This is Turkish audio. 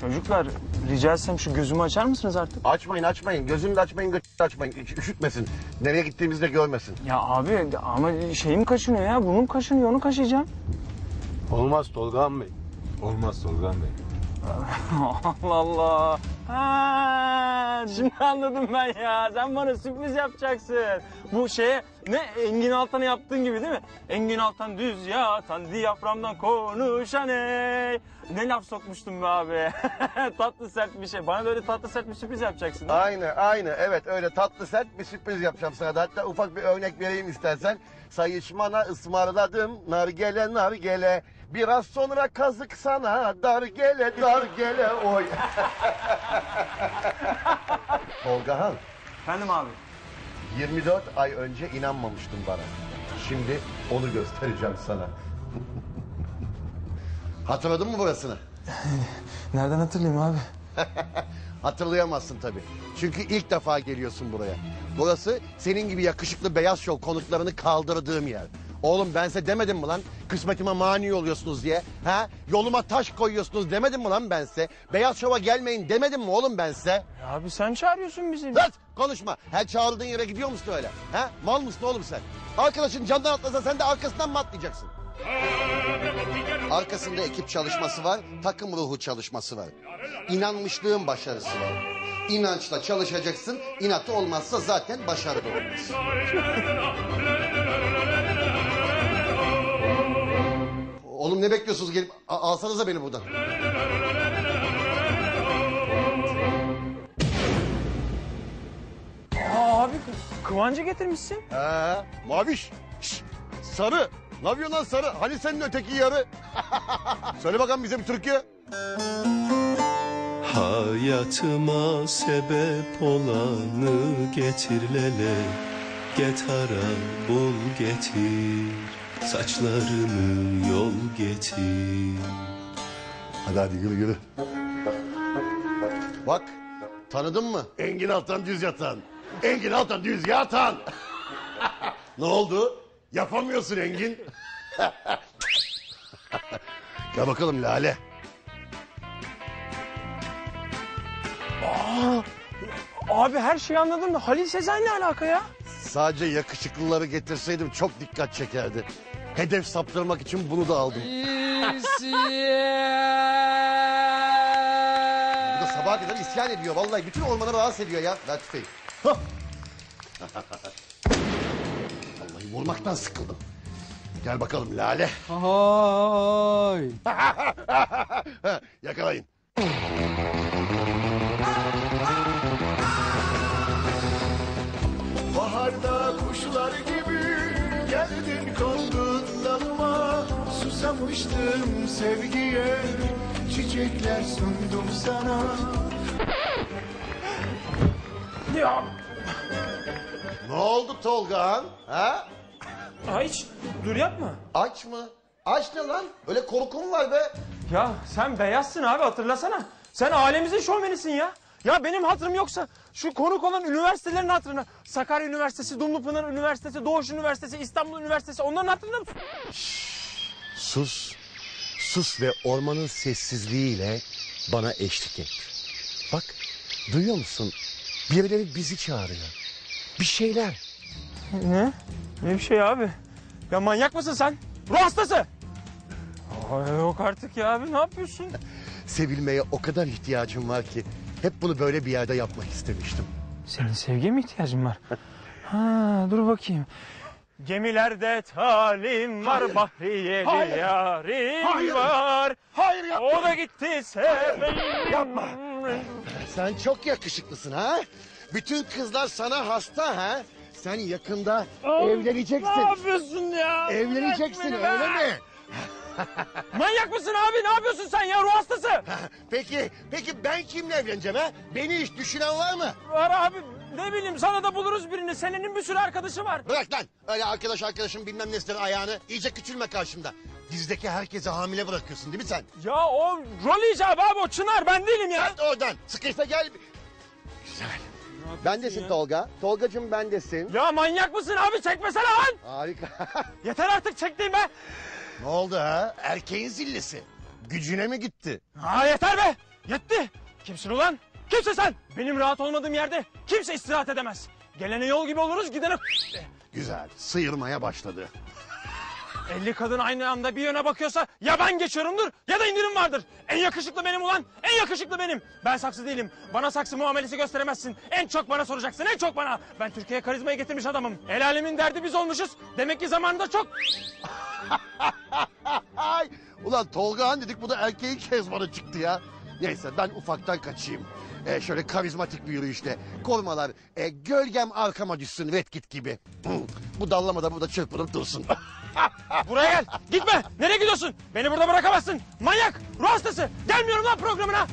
Çocuklar rica etsem şu gözümü açar mısınız artık? Açmayın açmayın. Gözünü de açmayın, gıçını da açmayın. Üş- Üşütmesin. Nereye gittiğimizi de görmesin. Ya abi ama şeyim kaşınıyor ya. Bunun kaşınıyor onu kaşıyacağım. Olmaz Tolgahan Bey. Olmaz Tolgahan Bey. Allah Allah. Ha, şimdi anladım ben ya. Sen bana sürpriz yapacaksın. Bu şeye ne Engin Altan'a yaptığın gibi değil mi? Engin Altan düz yatan diyaframdan konuşan ey. Ne laf sokmuştum be abi. tatlı sert bir şey. Bana da öyle tatlı sert bir sürpriz yapacaksın. değil mi? Aynı aynı. Evet öyle tatlı sert bir sürpriz yapacağım sana da. Hatta ufak bir örnek vereyim istersen. Sayışmana ısmarladım nargele nargele. Biraz sonra kazık sana dar gele dar gele oy. Tolgahan Efendim abi. 24 ay önce inanmamıştın bana. Şimdi onu göstereceğim sana. Hatırladın mı burasını? Nereden hatırlayayım abi? Hatırlayamazsın tabii. Çünkü ilk defa geliyorsun buraya. Burası senin gibi yakışıklı beyaz şov konuklarını kaldırdığım yer. Oğlum ben size demedim mi lan kısmetime mani oluyorsunuz diye? Ha? Yoluma taş koyuyorsunuz demedim mi lan ben size? Beyaz şova gelmeyin demedim mi oğlum ben size? Ya Abi sen çağırıyorsun bizi. Lan konuşma. Her çağrıldığın yere gidiyor musun öyle? Ha? Mal mısın oğlum sen? Arkadaşın camdan atlasa sen de arkasından mı atlayacaksın? Arkasında ekip çalışması var, takım ruhu çalışması var. İnanmışlığın başarısı var. İnançla çalışacaksın, inatı olmazsa zaten başarı da olmaz. Oğlum ne bekliyorsunuz gelip a- alsanıza beni buradan. Aa, abi kı- kıvancı getirmişsin. He, maviş. Şş, sarı. Ne yapıyorsun lan sarı? Hani senin öteki yarı? Söyle bakalım bize bir türkü. Hayatıma sebep olanı getir lele Getara bul getir Saçlarını yol getir Hadi hadi yürü yürü. Bak tanıdın mı? Engin Altan Düz Yatan. Engin Altan Düz Yatan. ne oldu? Yapamıyorsun Engin. Gel bakalım Lale. Abi her şeyi anladım da Halil Sezai ne alaka ya? Sadece yakışıklıları getirseydim çok dikkat çekerdi. Hedef saptırmak için bunu da aldım. Bu da sabaha kadar isyan ediyor. Vallahi bütün ormanı rahatsız ediyor ya. Ver tüfeği. Vurmaktan sıkıldım. Gel bakalım Lale. Hay. Yakalayın. Baharda kuşlar gibi geldin kondun dalıma Susamıştım sevgiye çiçekler sundum sana Ya Ne oldu Tolgahan? Ha? hiç dur yapma. Aç mı? Aç ne lan? Öyle korkum var be. Ya sen beyazsın abi hatırlasana. Sen alemimizin şovmenisin ya. Ya benim hatırım yoksa şu konuk olan üniversitelerin hatırına. Sakarya Üniversitesi, Dumlupınar Üniversitesi, Doğuş Üniversitesi, İstanbul Üniversitesi onların hatırına mı? Sus. Sus ve ormanın sessizliğiyle bana eşlik et. Bak duyuyor musun? Birileri bizi çağırıyor. Bir şeyler. Ne? Ne bir şey abi? Ya manyak mısın sen? Ruh hastası! Ay yok artık ya abi ne yapıyorsun? Sevilmeye o kadar ihtiyacım var ki hep bunu böyle bir yerde yapmak istemiştim. Senin sevgiye mi ihtiyacın var? Ha dur bakayım. Gemilerde talim var, Hayır. bahriyeli Hayır. yarim Hayır. var. Hayır yapma. O da gitti seveyim. Yapma. Sen çok yakışıklısın ha? Bütün kızlar sana hasta ha? Sen yakında evleneceksin. Ne yapıyorsun ya? Evleneceksin Bırak beni öyle be. mi? Manyak mısın abi? Ne yapıyorsun sen ya? Ruh hastası. Peki, peki ben kimle evleneceğim ha? Beni hiç düşünen var mı? Var abi. Ne bileyim sana da buluruz birini. Senenin bir sürü arkadaşı var. Bırak lan. Öyle arkadaş arkadaşın bilmem nesidir ayağını. İyice küçülme karşımda. Dizdeki herkese hamile bırakıyorsun değil mi sen? Ya o rol icabı abi o Çınar ben değilim ya. Gel oradan. Sıkıysa gel. Güzel. Bendesin Tolga. Tolgacığım bendesin. Ya manyak mısın abi? Çekmesene lan. Harika. Yeter artık çektiğim be. ne oldu ha? Erkeğin zillesi. Gücüne mi gitti? Ha yeter be. Yetti. Kimsin ulan? Kimsin sen? Benim rahat olmadığım yerde kimse istirahat edemez. Gelene yol gibi oluruz gidene... Güzel. Sıyırmaya başladı. 50 kadın aynı anda bir yöne bakıyorsa ya ben geçiyorumdur ya da indirim vardır. En yakışıklı benim ulan. En yakışıklı benim. Ben saksı değilim. Bana saksı muamelesi gösteremezsin. En çok bana soracaksın. En çok bana. Ben Türkiye'ye karizmayı getirmiş adamım. El alemin derdi biz olmuşuz. Demek ki zamanında çok... Ay! Ulan Tolga Han dedik bu da erkeğin kezbanı çıktı ya. Neyse ben ufaktan kaçayım. Ee, şöyle karizmatik bir yürüyüşle. Korumalar e, gölgem arkama düşsün Redkit gibi. bu dallama da burada çırpınıp dursun. Buraya gel. Gitme. Nereye gidiyorsun? Beni burada bırakamazsın. Manyak. Ruh hastası. Gelmiyorum lan programına.